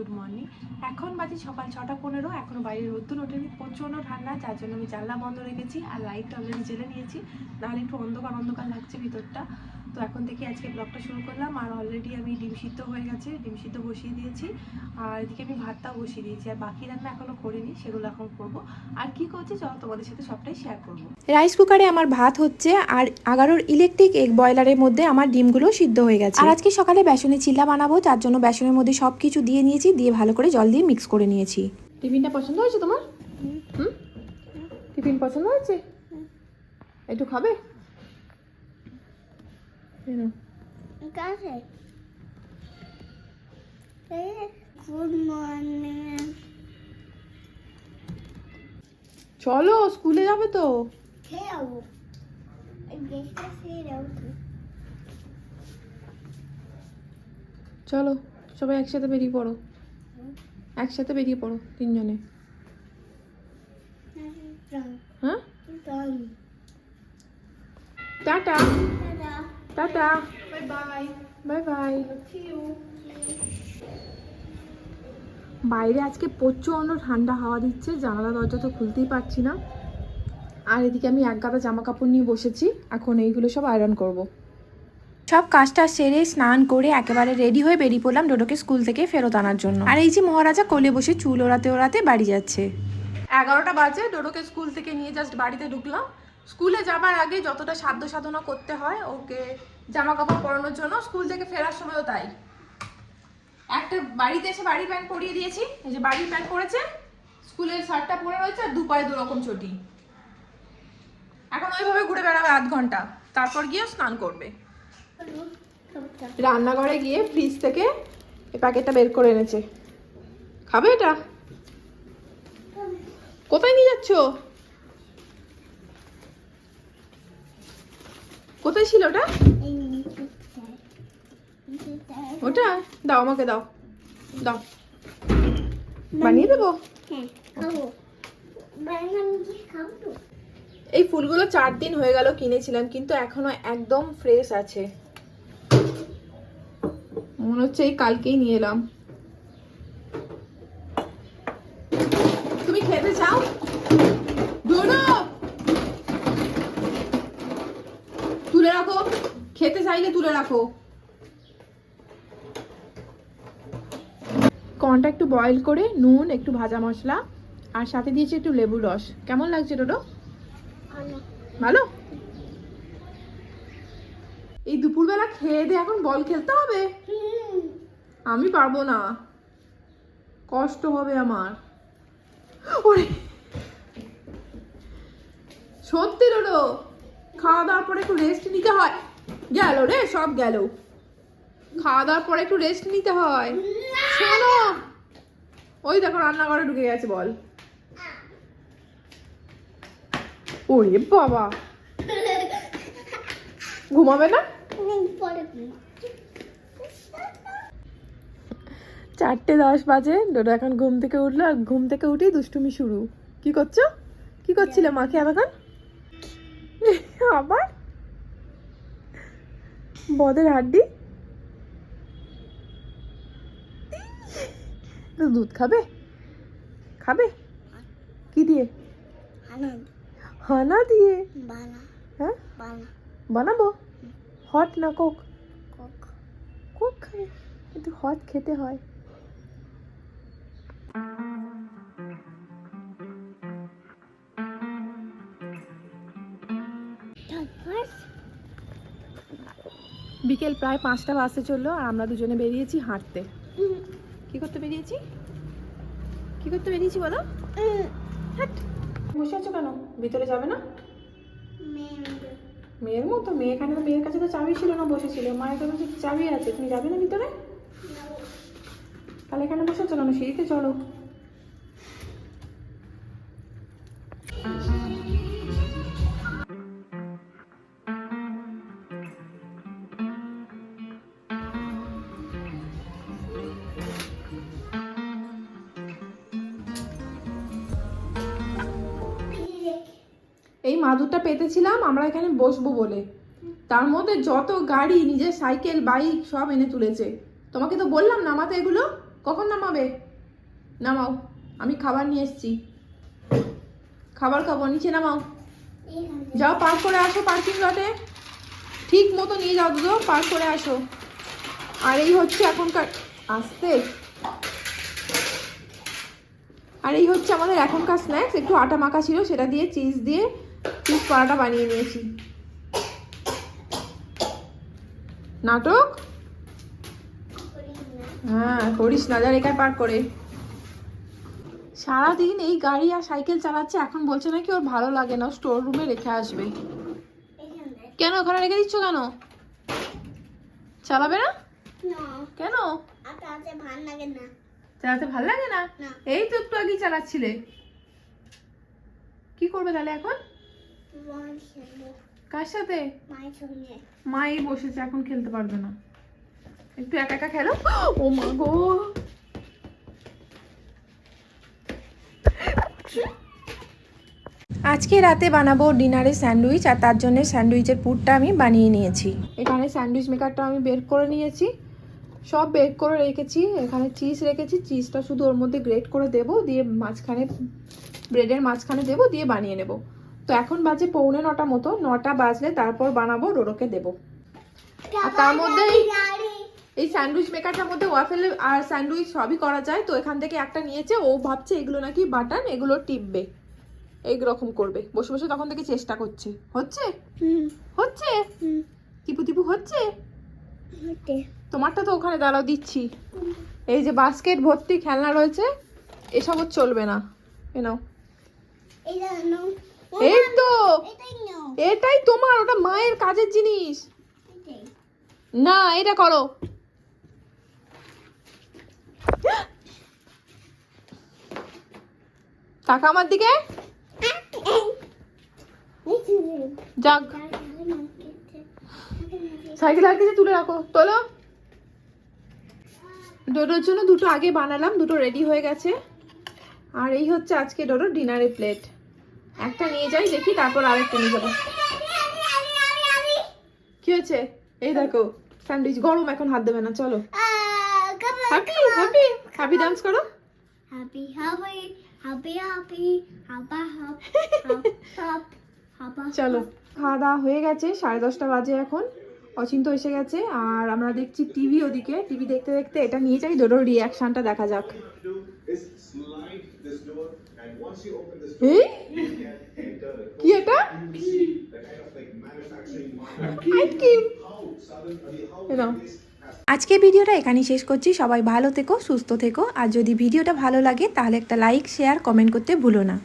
Good morning এখন বাজে সকাল ছটা পনেরো এখনও বাইরে রোদ্দুর ওঠেনি প্রচণ্ড ঠান্ডা যার জন্য আমি জানলা বন্ধ রেখেছি আর লাইটটা অলরেডি জ্বেলে নিয়েছি। নাহলে একটু অন্ধকার অন্ধকার লাগছে ভিতরটা। তো এখন থেকে আজকে ব্লগটা শুরু করলাম আর অলরেডি আমি ডিম সিদ্ধ হয়ে গেছে ডিম সিদ্ধ বসিয়ে দিয়েছি। আর এদিকে আমি ভাতটাও বসিয়ে দিয়েছি আর বাকি রান্না এখনও করিনি সেগুলো এখন করব। আর কি করছি চলো তোমাদের সাথে সবটাই শেয়ার করব। রাইস কুকারে আমার ভাত হচ্ছে আর এগারোর ইলেকট্রিক এগ বয়লারের মধ্যে আমার ডিমগুলো সিদ্ধ হয়ে গেছে। আর আজকে সকালে বেসনে চিল্লা বানাবো যার জন্য বেসনের মধ্যে সব কিছু দিয়ে নিয়েছি। দিয়ে ভালো করে জল দিয়ে মিক্স করে নিয়েছি। টিফিনটা পছন্দ হয়েছে তোমার? হুম? টিফিন পছন্দ হয়েছে? একটু খাবে. চলো স্কুলে যাবে তো। চলো সবাই একসাথে বেরিয়ে পড়ো। একসাথে বেরিয়ে পড়ো তিনজনে। হ্যাঁ tata. Tata. Bye bye. Bye. Bye বাইরে আজকে প্রচণ্ড ঠান্ডা হাওয়া দিচ্ছে জানালা দরজা তো খুলতেই পারছি না। আর এদিকে আমি এক গাদা জামা কাপড় নিয়ে বসেছি এখন এইগুলো সব আয়রন করব। সব কাজটা সেরে স্নান করে একেবারে রেডি হয়ে বেরিয়ে পড়লাম ডোডোকে স্কুল থেকে ফেরত আনার জন্য। আর এই যে মহারাজা কোলে বসে চুল ওড়াতে ওড়াতে বাড়ি যাচ্ছে। এগারোটা বাজে, ডোডোকে স্কুল থেকে নিয়ে জাস্ট বাড়িতে ঢুকলাম। স্কুলে যাবার আগে যতটা সাধ্য সাধনা করতে হয়, ওকে জামা কাপড় পরানোর জন্য স্কুল থেকে ফেরার সময়ও তাই। একটা বাড়িতে এসে বাড়ির প্যান্ট পরিয়ে দিয়েছি, এই যে বাড়ির প্যান্ট পরেছে, স্কুলের শার্টটা পরে রয়েছে আর দু পায়ে দু রকম চটি। এখন ওইভাবে ঘুরে বেড়াবে আধ ঘণ্টা, তারপর গিয়ে স্নান করবে। রান্নাঘরে গিয়ে ফ্রিজ থেকে এই প্যাকেটটা বের করে এনেছে। খাবে এটা? কোথায় নিয়ে যাচ্ছ? কোথায় ছিল ওটা. ওটা? দাও আমাকে দাও। দাও। বানিয়ে দেবো? এই ফুলগুলো চার দিন হয়ে গেল কিনেছিলাম, কিন্তু এখনও একদম ফ্রেশ আছে। মনে হচ্ছে এই কালকেই নিয়ে এলাম। তুমি খেতে চাও? তুলে রাখো। খেতে চাইলে তুলে রাখো। কর্নটা একটু বয়েল করে নুন একটু ভাজা মশলা আর সাথে দিয়েছি একটু লেবু রস। কেমন লাগছে ভালো। ভালো? এই দুপুরবেলা খেয়ে দিয়ে এখন বল খেলতে হবে? আমি পারব না। কষ্ট হবে আমার। ওরে! সত্যি রোডো, খাওয়া দাওয়ার পরে একটু রেস্ট নিতে হয়। গেল রে, সব গেল। খাওয়া দাওয়ার পরে একটু রেস্ট নিতে হয়। শোনো। ওই দেখো, রান্নাঘরে ঢুকে গেছে, বল। ওরে বাবা! ঘুমাবে না। চারটে দশ বাজে। ডোডো এখন ঘুম থেকে উঠল আর ঘুম থেকে উঠেই দুষ্টুমি শুরু। কি করছ? কি করছিলে মাকে এতক্ষণ আবার? বদের হাড্ডি? দুধ খাবে? খাবে? কি দিয়ে? হানা দিয়ে। বানা। হ্যাঁ? বানাবো? হট না কোক? কোক। খাবে কিন্তু হট খেতে হয়। বিকেল প্রায় পাঁচটা বাসে চলল আর আমরা দুজনে বেরিয়েছি হাঁটতে। কি করতে বেরিয়েছি? কি করতে বেরিয়েছি বলো? বসে আছো কেন? ভিতরে যাবে না? মেয়ের মতো, মেয়ে এখানে তো মেয়ের কাছে তো চাবি ছিল না, বসেছিল। মায়ের কাছে চাবি আছে। তুমি যাবে না ভিতরে? তাহলে এখানে বসে আছো কেন? সিঁড়িতে চলো। এই মাদুরটা পেতেছিলাম, আমরা এখানে বসবো বলে। তার মধ্যে যত গাড়ি, নিজের সাইকেল, বাইক সব এনে তুলেছে। তোমাকে তো বললাম নামাতে এগুলো? কখন নামাবে? নামাও, আমি খাবার নিয়ে এসেছি। খাবার খাব, নিচে নামাও। যাও, পার্ক করে আসো পার্কিং লটে। ঠিক মতো নিয়ে যাও দুটো পার্ক করে আসো। আর এই হচ্ছে এখনকার আসতে। আর এই হচ্ছে আমাদের এখনকার স্ন্যাক্স একটু আটা মাখা ছিল, সেটা দিয়ে চিজ দিয়ে চিজ পরাটা বানিয়ে নিয়েছি। নাটক? হ্যাঁ করিস না যা রেখায় পার্ক করে। সারাদিন এই গাড়ি আর সাইকেল চালাচ্ছে এখন বলছে নাকি ওর ভালো লাগে না স্টোর রুমে রেখে আসবে। কেন ওখানে রেখে দিচ্ছ কেন? চালাবে না? কেন? আটা আছে ভালো লাগে না? চালাতে ভালো লাগে না। এই তো একটু আগেই চালাচ্ছিলে। কি করবে তাহলে এখন? কার সাথে? মাই বসেছে এখন খেলতে পারবে না। একটু একা একা খেলো? ও মা গো! আজকে রাতে বানাবো ডিনারে স্যান্ডউইচ আর তার জন্য স্যান্ডউইচের পুরটা আমি বানিয়ে নিয়েছি। এখানে স্যান্ডউইচ মেকারটা আমি বের করে নিয়েছি। সব বের করে রেখেছি। এখানে চিজ রেখেছি। চিজটা শুধু ওর মধ্যে গ্রেট করে দেব দিয়ে মাঝখানে ব্রেডের মাঝখানে দেব দিয়ে বানিয়ে নেব। তো এখন বাজে পৌনে নটা মতো। নটা বাজলে তারপর বানাবো ডোডোকে দেব। আর তার মধ্যে এই- স্যান্ডউইচ মেকারটার মধ্যে ওয়াফেল আর স্যান্ডউইচ সবই করা যায়। তো এখান থেকে একটা নিয়েছে ও ভাবছে এগুলো নাকি বাটান এগুলো টিপবে। এই রকম করবে। বসে বসে তখন থেকে চেষ্টা করছে। হচ্ছে? হচ্ছে? টিপু টিপু হচ্ছে? তোমারটা তো ওখানে দাঁড়াও দিচ্ছি। এই যে বাস্কেট ভর্তি খেলনা রয়েছে এসব ওর চলবে না। এ নাও। এই তো। এটাই তোমার ওটা মায়ের কাজের জিনিস। না এটা করো। টাকা আমার দিকে। যাক। সাইকেল আর কিছু তুলে রাখো। তোলো। ডোডোর জন্য দুটো আগে বানালাম দুটো রেডি হয়ে গেছে। আর এই হচ্ছে আজকে ডোডোর ডিনারের প্লেট একটা নিয়ে যাই দেখি তারপর আরেকটা নিয়ে যাব। কি হয়েছে? এই দেখো স্যান্ডউইচ গরম এখন হাত দেবে না চলো। হ্যাপি হ্যাপি হ্যাপি ডান্স করো। হাব হাব হাব চলো খাওয়া দাওয়া হয়ে গেছে সাড়ে দশটা বাজে এখন। অচিন্ত এসে গেছে আর আমরা দেখছি টিভি ওদিকে। টিভি দেখতে দেখতে এটা নিয়ে যাই ডোডোর রিয়াকশনটা দেখা যাক। আজকে ভিডিওটা এখানেই শেষ করছি। সবাই ভালো থেকো সুস্থ থেকো। আর যদি ভিডিওটা ভালো লাগে তাহলে একটা লাইক শেয়ার কমেন্ট করতে ভুলো না।